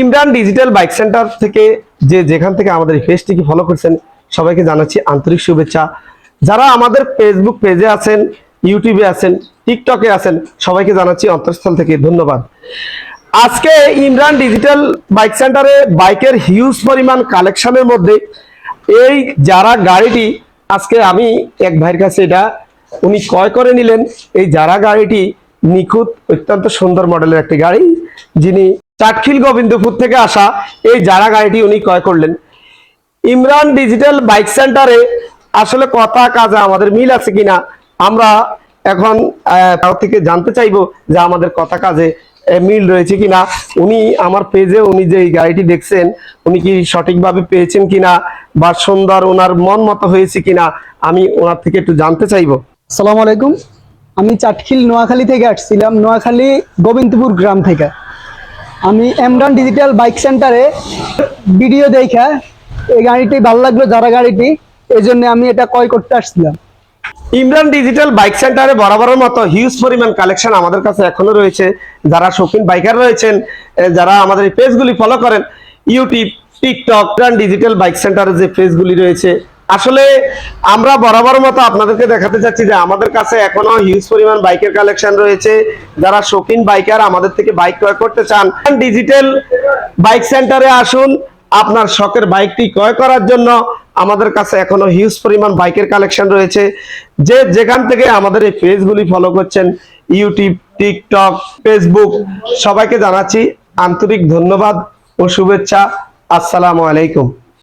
Imran digital bike centre থেকে যে যেখান থেকে আমাদের এই পেজটিকে ফলো করছেন, সবাইকে জানাচ্ছি আন্তরিক শুভেচ্ছা। যারা আমাদের ফেসবুক পেজে আছেন ইউটিউবে আছেন টিকটকে আছেন, সবাইকে জানাচ্ছি অন্তঃস্থল থেকে ধন্যবাদ। আজকে ইমরান ডিজিটাল বাইক সেন্টারে বাইকের হিউজ পরিমাণ কালেকশনের মধ্যে এই যারা গাড়িটি, আজকে আমি এক ভাইয়ের কাছে এটা, উনি ক্রয় করে নিলেন। এই যারা গাড়িটি নিখুঁত, অত্যন্ত সুন্দর মডেলের একটি গাড়ি, যিনি চাটখিল গোবিন্দপুর থেকে আসা এই যারা গাড়িটি উনি ক্রয় করলেন। ইমরান ডিজিটাল বাইক সেন্টারে আসলে কথা কাজে আমাদের মিল আছে কিনা, আমরা এখন তার থেকে জানতে চাইব যে আমাদের কথা কাজে মিল রয়েছে কিনা। উনি আমার পেজে উনি যে গাড়িটি দেখছেন, উনি কি সঠিকভাবে পেয়েছেন কিনা বা সুন্দর ওনার মন মতো হয়েছে কিনা, আমি ওনার থেকে একটু জানতে চাইব। আসসালামু আলাইকুম। আমি চাটখিল নোয়াখালী থেকে আসছিলাম, নোয়াখালী গোবিন্দপুর গ্রাম থেকে। আমি এমরান ডিজিটাল বাইক সেন্টারে ভিডিও দেখা এই গাড়িটি, ভালো লাগল যারা গাড়িটি এই জন্য আমি এটা ক্রয় করতে আসছিলাম। ইমরান ডিজিটাল বাইক সেন্টারে বরাবরের মতো হিউজ পরিমাণ কালেকশন আমাদের কাছে এখনও রয়েছে। যারা শৌখিন বাইকার রয়েছেন যারা আমাদের এই পেজগুলি ফলো করেন YouTube TikTok Imran digital bike সেন্টারের যে পেজগুলি রয়েছে আসলে আমরা বরাবর মতো আপনাদেরকে দেখাতে চাচ্ছি যে আমাদের কাছে এখনও হিউজ পরিমাণ বাইকের কালেকশন রয়েছে। যারা শৌখিন বাইকার আমাদের থেকে বাইক ক্রয় করতে চান ডিজিটাল বাইক সেন্টারে আসুন। আপনার শখের বাইকটি ক্রয় করার জন্য আমাদের কাছে এখনও হিউজ পরিমাণ বাইকের কালেকশন রয়েছে। যে যেখান থেকে আমাদের এই পেজগুলি ফলো করছেন ইউটিউব টিকটক ফেসবুক সবাইকে জানাচ্ছি আন্তরিক ধন্যবাদ ও শুভেচ্ছা। আসসালামু আলাইকুম।